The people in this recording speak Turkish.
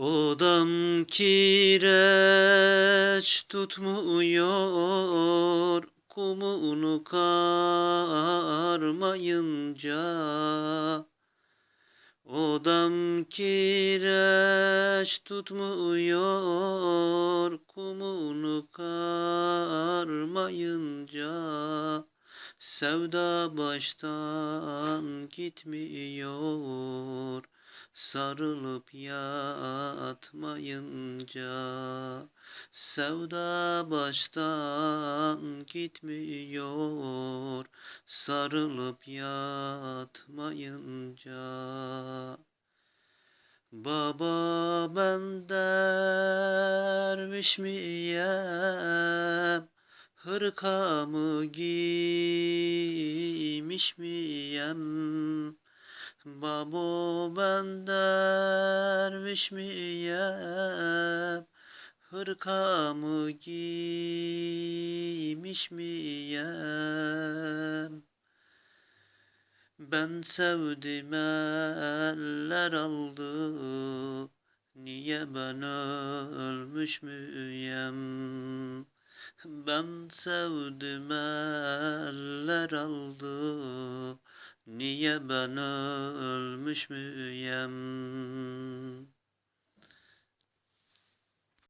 Odam kireç tutmuyor kumunu karmayınca. Odam kireç tutmuyor kumunu karmayınca. Sevda baştan gitmiyor sarılıp yatmayınca Sevda baştan gitmiyor. Sarılıp yatmayınca Baba ben derviş miyem? Hırkamı giymiş miyem Babo ben derviş miyem Hırkamı giymiş miyem Ben sevdim eller aldı. Niye ben ölmüş müyem Ben sevdim eller aldı. Niye ben ölmüş müyem